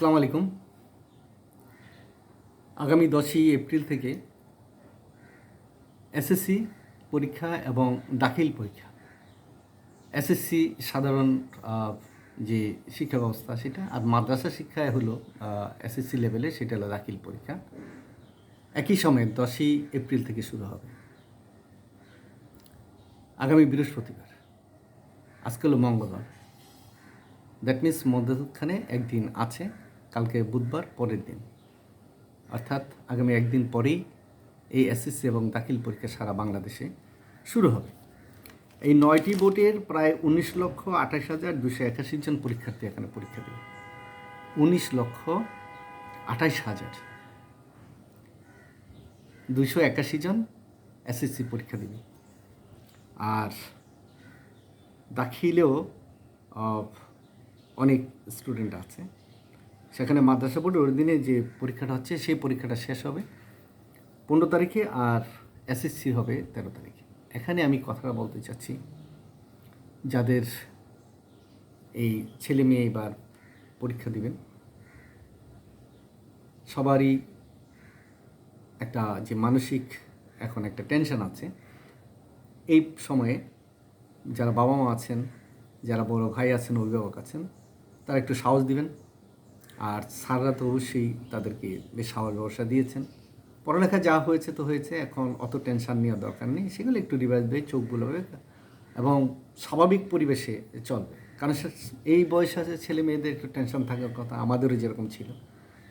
আসসালামু আলাইকুম। আগামী দশই এপ্রিল থেকে এসএসসি পরীক্ষা এবং দাখিল পরীক্ষা। এসএসসি সাধারণ যে শিক্ষা ব্যবস্থা সেটা আর মাদ্রাসা শিক্ষায় হলো এসএসসি লেভেলে সেটা হলো দাখিল পরীক্ষা। একই সময়ে দশই এপ্রিল থেকে শুরু হবে। আগামী বৃহস্পতিবার। আজকে হলো মঙ্গলবার। দ্যাট মিন্স মধ্যখানে একদিন আছে। কালকে বুধবার পরের দিন। অর্থাৎ আগামী একদিন পরেই এই এসএসসি এবং দাখিল পরীক্ষা সারা বাংলাদেশে শুরু হবে। এই নয়টি বোর্ডের প্রায় উনিশ লক্ষ আঠাশ হাজার দুশো একাশি জন পরীক্ষার্থী এখানে পরীক্ষা দেবে। উনিশ লক্ষ আঠাশ হাজার দুশো একাশি জন এসএসসি পরীক্ষা দেবে। আর দাখিলেও অনেক স্টুডেন্ট আছে। সেখানে মাদ্রাসা বোর্ডের অধীনে যে পরীক্ষাটা হচ্ছে, সেই পরীক্ষাটা শেষ হবে পনেরো তারিখে আর এসএসসি হবে তেরো তারিখে। এখানে আমি কথাটা বলতে চাচ্ছি, যাদের এই ছেলে মেয়ে এবার পরীক্ষা দিবেন, সবারই একটা যে মানসিক এখন একটা টেনশন আছে। এই সময়ে যারা বাবা মা আছেন, যারা বড় ভাই আছেন, অভিভাবক আছেন, তারা একটু সাহস দিবেন। আর স্যাররা তো অবশ্যই তাদেরকে বেশ সাহস ভরসা দিয়েছেন। পড়ালেখা যা হয়েছে তো হয়েছে, এখন অত টেনশন নেওয়ার দরকার নেই, সেগুলো একটু রিভাইজ দিয়ে, চোখ বুলাবে এবং স্বাভাবিক পরিবেশে চলবে। কারণ এই বয়সে আছে ছেলে মেয়েদের একটু টেনশন থাকার কথা, আমাদেরও যেরকম ছিল,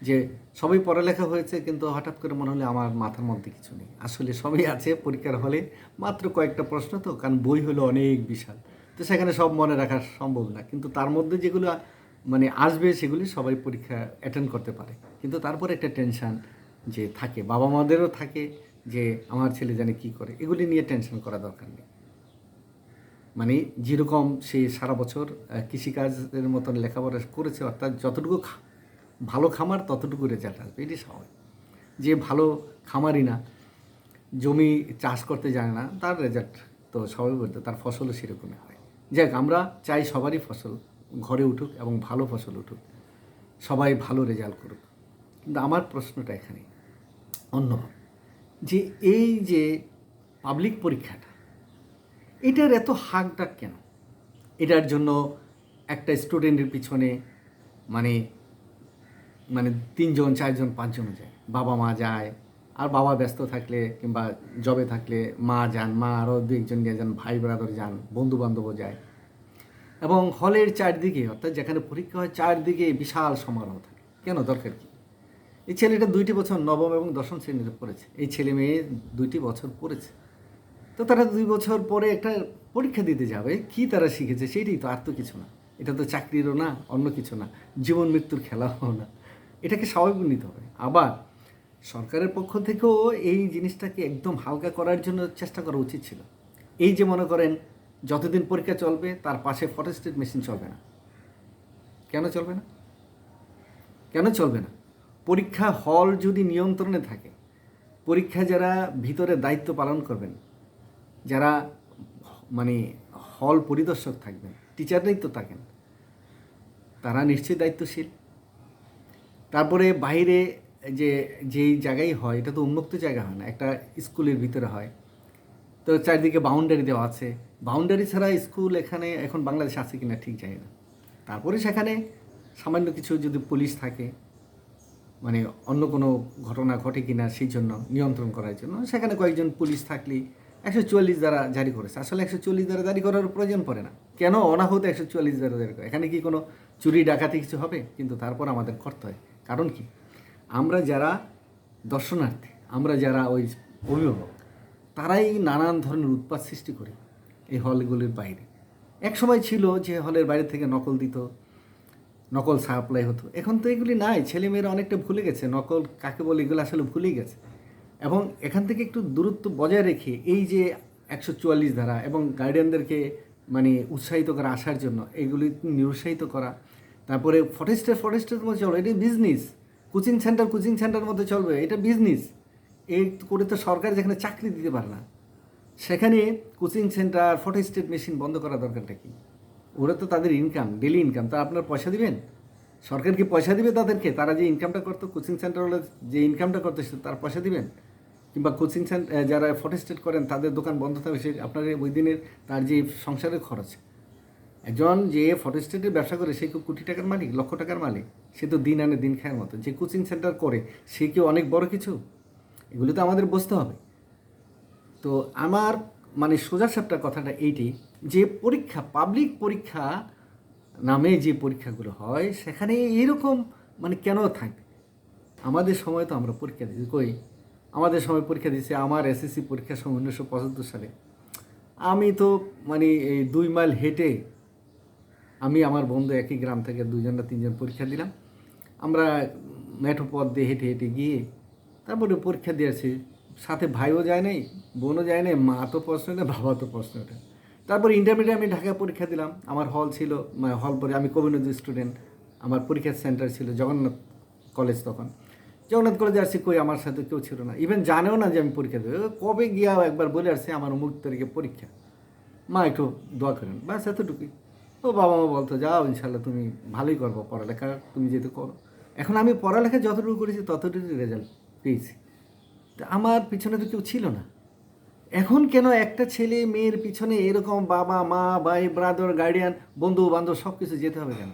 যে সবই পড়ালেখা হয়েছে, কিন্তু হঠাৎ করে মনে হলে আমার মাথার মধ্যে কিছু নেই। আসলে সবই আছে, পরীক্ষার হলে মাত্র কয়েকটা প্রশ্ন তো, কারণ বই হলো অনেক বিশাল। তো সেখানে সব মনে রাখা সম্ভব না, কিন্তু তার মধ্যে যেগুলো মানে আসবে সেগুলি সবাই পরীক্ষা অ্যাটেন্ড করতে পারে। কিন্তু তারপর একটা টেনশন যে থাকে, বাবা মাদেরও থাকে যে আমার ছেলে জানে কী করে, এগুলি নিয়ে টেনশন করা দরকার নেই। মানে যেরকম সে সারা বছর কৃষিকাজের মতন লেখাপড়া করেছে, অর্থাৎ যতটুকু ভালো খামার ততটুকু রেজাল্ট আসবে, এটি স্বাভাবিক। যে ভালো খামারই না, জমি চাষ করতে জানে না, তার রেজাল্ট তো বলতে তার ফসলও সেরকমই হয়। যাক, আমরা চাই সবারই ফসল। ঘরে উঠুক এবং ভালো ফসল উঠুক, সবাই ভালো রেজাল্ট করুক। কিন্তু আমার প্রশ্নটা এখানে অন্যভাবে যে এই যে পাবলিক পরীক্ষাটা, এটার এত হাক ডাক কেন? এটার জন্য একটা স্টুডেন্টের পিছনে মানে মানে তিনজন, চারজন পাঁচজনও যায়। বাবা মা যায়, আর বাবা ব্যস্ত থাকলে কিংবা জবে থাকলে মা যান, মা আরও দু একজন যান ভাই ব্রাদার যান বন্ধু বান্ধবও যায়। এবং হলের চারদিকে, অর্থাৎ যেখানে পরীক্ষা হয়, চারদিকে বিশাল সমারোহ থাকে। কেন? দরকার কি? এই ছেলেটা দুইটি বছর নবম এবং দশম শ্রেণীতে পড়েছে। এই ছেলে মেয়ে দুইটি বছর পড়েছে। তো তারা দুই বছর পরে একটা পরীক্ষা দিতে যাবে। কি তারা শিখেছে সেটাই তো আর তো কিছু না। এটা তো চাকরিরও না, অন্য কিছু না। জীবন মৃত্যুর খেলাও না। এটাকে স্বাভাবিক নিতে হবে। আবার সরকারের পক্ষ থেকেও এই জিনিসটাকে একদম হালকা করার জন্য চেষ্টা করা উচিত ছিল। এই যে মনে করেন যতদিন পরীক্ষা চলবে, তার পাশে ফটোস্টেট মেশিন চলবে না। কেন চলবে না? কেন চলবে না? পরীক্ষা হল যদি নিয়ন্ত্রণে থাকে, পরীক্ষা যারা ভিতরে দায়িত্ব পালন করবেন, যারা মানে হল পরিদর্শক থাকবেন টিচাররাই তো থাকেন, তারা নিশ্চয়ই দায়িত্বশীল। তারপরে বাইরে যে, যেই জায়গায় হয়, এটা তো উন্মুক্ত জায়গা হয় না, একটা স্কুলের ভিতরে হয়। তো চারিদিকে বাউন্ডারি দেওয়া আছে। বাউন্ডারি ছাড়া স্কুল এখানে এখন বাংলাদেশে আছে কিনা ঠিক জানি না। তারপরে সেখানে সামান্য কিছু যদি পুলিশ থাকে মানে অন্য কোনো ঘটনা ঘটে কিনা সেই জন্য নিয়ন্ত্রণ করার জন্য, সেখানে কয়েকজন পুলিশ থাকলেই একশো চুয়াল্লিশ দ্বারা জারি করেছে। আসলে একশো চল্লিশ দ্বারা জারি করার প্রয়োজন পড়ে না। কেন অনাহত একশো চুয়াল্লিশ দ্বারা জারি করে? এখানে কি কোনো চুরি ডাকাতি কিছু হবে? কিন্তু তারপর আমাদের করতে হয়। কারণ কি? আমরা যারা দর্শনার্থী, আমরা যারা ওই অভিভাবক তারাই নানান ধরনের উৎপাত সৃষ্টি করে এই হলগুলির বাইরে। এক সময় ছিল যে হলের বাইরে থেকে নকল দিত, নকল সাপ্লাই হতো। এখন তো এগুলি নাই, ছেলেমেয়েরা অনেকটা ভুলে গেছে, নকল কাকে বলে এগুলো আসলে ভুলেই গেছে। এবং এখান থেকে একটু দূরত্ব বজায় রেখে এই যে একশো চুয়াল্লিশ ধারা এবং গার্ডিয়ানদেরকে মানে উৎসাহিত করা, আসার জন্য এগুলি নিরুৎসাহিত করা, তারপরে ফরেস্টের ফরেস্টের মধ্যে চলবে এটা business coaching centre coaching centre মধ্যে চলবে, এটা বিজনেস এই করে তো সরকার যেখানে চাকরি দিতে পারে না, সেখানে coaching centre, photo state machine বন্ধ করা দরকারটা কি? ওরা তো তাদের ইনকাম ডেলি ইনকাম তা আপনার পয়সা দিবেন? সরকার কি পয়সা দিবে তাদেরকে? তারা যে ইনকামটা করতো, কোচিং সেন্টারগুলো যে ইনকামটা করতো, সে- তার পয়সা দিবেন? কিংবা কোচিং সেন্টার যারা ফটো স্টেট করেন, তাদের দোকান বন্ধ থাকবে সে আপনার ওই দিনের তার যে সংসারের খরচ। একজন যে ফটো স্টেটের ব্যবসা করে, সে কেউ কোটি টাকার মালিক, লক্ষ টাকার মালিক, সে তো দিন আনে দিন খায়ের মতো। যে কোচিং সেন্টার করে, সে কি অনেক বড় কিছু? এগুলো তো আমাদের বুঝতে হবে। তো আমার মানে সোজা সাপটা কথাটা এইটি যে পরীক্ষা পাবলিক পরীক্ষা নামে যে পরীক্ষাগুলো হয়, সেখানে এরকম মানে কেন থাকবে? আমাদের সময় তো আমরা পরীক্ষা দিই, কই? আমাদের সময় পরীক্ষা দিয়েছে আমার এসএসসি পরীক্ষার সময় উনিশশো পঁচাত্তর সালে। আমি তো মানে এই দুই মাইল হেঁটে আমি আমার বন্ধু একই গ্রাম থেকে দুজন না তিনজন পরীক্ষা দিলাম। আমরা মেঠো পথ দিয়ে হেঁটে হেঁটে গিয়ে তারপরে পরীক্ষা দিয়েছি। সাথে ভাইও যায় নাই, বোনও যায় নাই, মা তো প্রশ্ন না বাবা তো প্রশ্ন ওঠে তারপর ইন্টারমিডিয়েট আমি ঢাকায় পরীক্ষা দিলাম। আমার হল ছিল মানে হল পরে আমি কবিনদী স্টুডেন্ট আমার পরীক্ষার সেন্টার ছিল জগন্নাথ কলেজ তখন। জগন্নাথ কলেজে আসছি কই, আমার সাথে কেউ ছিল না। ইভেন জানেও না যে আমি পরীক্ষা দেবো। কবে গিয়া একবার বলে আসছে আমার অমুক তারিখে পরীক্ষা। মা একটু দোয়া করেন, ব্যাস এতটুকুই। ও বাবা মা বলতো, যাও ইনশাল্লাহ তুমি ভালোই করব পড়ালেখা, তুমি যেহেতু করো। এখন আমি পড়ালেখা যতটুকু করেছি ততটুকু রেজাল্ট পেয়েছি তা আমার পিছনে তো কেউ ছিল না। এখন কেন একটা ছেলে, মেয়ের পিছনে এরকম বাবা, মা, ভাই ব্রাদার গার্ডিয়ান বন্ধু বান্ধব সব কিছু যেতে হবে কেন?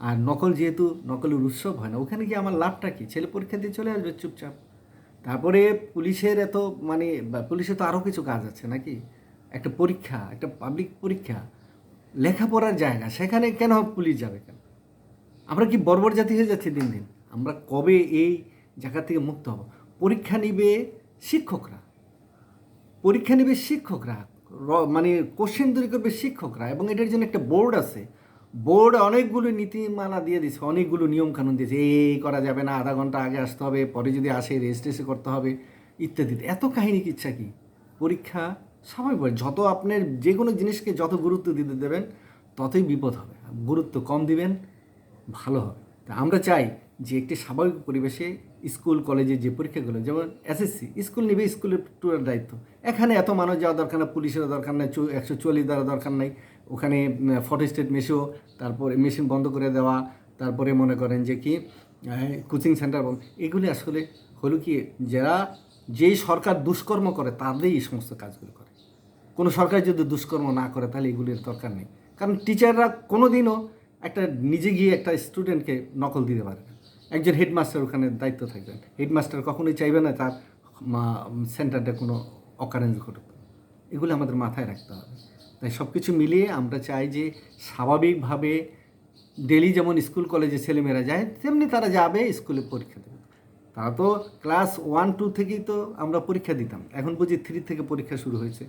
আর নকল যেহেতু নকলের উৎসব হয় না, ওখানে কি আমার লাভটা কি? ছেলে পরীক্ষা দিয়ে চলে আসবে, চুপচাপ। তারপরে পুলিশের এত মানে বা পুলিশের তো আরও কিছু কাজ আছে নাকি? একটা পরীক্ষা, একটা পাবলিক পরীক্ষা, লেখাপড়ার জায়গা, সেখানে কেন পুলিশ যাবে কেন? আমরা কি বর্বর জাতি হয়ে যাচ্ছি দিন দিন? আমরা কবে এই জায়গা থেকে মুক্ত হব। পরীক্ষা নিবে শিক্ষকরা। পরীক্ষা নিবে শিক্ষকরা। মানে কোশ্চেন তৈরি করবে শিক্ষকরা এবং এটার জন্য একটা বোর্ড আছে। বোর্ড অনেকগুলো নীতিমালা দিয়ে দিয়েছে অনেকগুলো নিয়ম কানুন দিয়েছে এই করা যাবে না, আধা ঘণ্টা আগে আসতে হবে, পরে যদি আসে রেজিস্ট্রেশন করতে হবে, ইত্যাদি। এত কাহিনী কিচ্ছা কি? পরীক্ষা সবাই স্বাভাবিক যত আপনার যে কোনো জিনিসকে যত গুরুত্ব দিতে দেবেন, ততই বিপদ হবে। গুরুত্ব কম দিবেন, ভালো হবে। তা আমরা চাই যে একটি স্বাভাবিক পরিবেশে স্কুল কলেজে যে পরীক্ষাগুলো, যেমন এসএসসি স্কুল নিবে, স্কুলের টুরের দায়িত্ব। এখানে এত মানুষ যাওয়া দরকার না পুলিশের দরকার নাই একশো চল্লিশ দেওয়ার দরকার নাই। ওখানে ফটো স্টেট মেশিও তারপরে মেশিন বন্ধ করে দেওয়া, তারপরে মনে করেন যে কি কোচিং সেন্টার এগুলি আসলে হলো কি, যারা যেই সরকার দুষ্কর্ম করে, তাদেরই এই সমস্ত কাজগুলো করে। কোনো সরকার যদি দুষ্কর্ম না করে, তাহলে এগুলির দরকার নেই। কারণ টিচাররা কোনো দিনও একটা নিজে গিয়ে একটা স্টুডেন্টকে নকল দিতে পারে একজন হেডমাস্টার ওখানে দায়িত্ব থাকবেন। হেডমাস্টার কখনোই চাইবে না তার সেন্টারটা কোনো অকারেন্স ঘটুক। এগুলো আমাদের মাথায় রাখতে হবে। তাই সব কিছু মিলিয়ে আমরা চাই যে স্বাভাবিকভাবে ডেলি যেমন স্কুল কলেজে ছেলেমেয়েরা যায়, তেমনি তারা যাবে স্কুলে পরীক্ষা দেবে। তারা তো ক্লাস ওয়ান টু থেকেই তো আমরা পরীক্ষা দিতাম। এখন বুঝি থ্রি থেকে পরীক্ষা শুরু হয়েছে।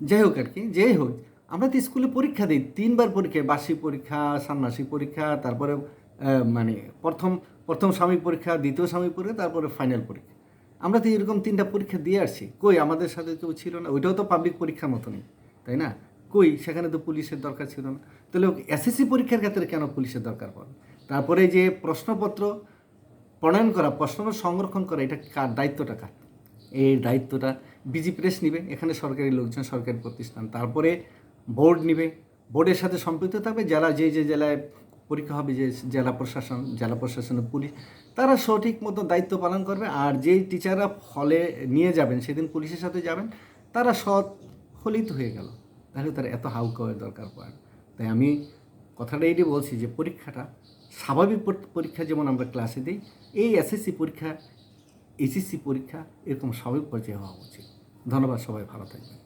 যাই হোক আর কি, যেই হোক, আমরা তো স্কুলে পরীক্ষা দিই। তিনবার পরীক্ষা, বার্ষিক পরীক্ষা, ষান্মাসিক পরীক্ষা তারপরে মানে প্রথম প্রথম সাময়িক পরীক্ষা, দ্বিতীয় সাময়িক পরীক্ষা, তারপরে ফাইনাল পরীক্ষা। আমরা তো এরকম তিনটা পরীক্ষা দিয়ে আসছি। কই আমাদের সাথে কেউ ছিল না? ওইটাও তো পাবলিক পরীক্ষার মতনই, তাই না? কই সেখানে তো পুলিশের দরকার ছিল না। তাহলে এসএসসি পরীক্ষার ক্ষেত্রে কেন পুলিশের দরকার পড়ে? তারপরে যে প্রশ্নপত্র প্রণয়ন করা, প্রশ্ন সংরক্ষণ করা, এটা কার দায়িত্বটা কার? এই দায়িত্বটা বিজি প্রেস নিবে, এখানে সরকারি লোকজন, সরকারি প্রতিষ্ঠান। তারপরে বোর্ড নিবে। বোর্ডের সাথে সম্পৃক্ত থাকবে যারা যে যে জেলায় পরীক্ষা হবে যে জেলা প্রশাসন, জেলা প্রশাসনের পুলিশ, তারা সঠিক মতো দায়িত্ব পালন করবে। আর যেই টিচাররা হলে নিয়ে যাবেন, সেদিন পুলিশের সাথে যাবেন, তারা সৎ ফলিত হয়ে গেল। তাহলে তার এত হাউ হাউকাওয়ের দরকার পড়ে। তাই আমি কথাটা এইটি বলছি যে পরীক্ষাটা স্বাভাবিক পরীক্ষা যেমন আমরা ক্লাসে দিই, এই এসএসসি পরীক্ষা এইচএসসি পরীক্ষা এরকম স্বাভাবিক পর্যায়ে হওয়া উচিত। ধন্যবাদ সবাই, ভালো থাকবেন।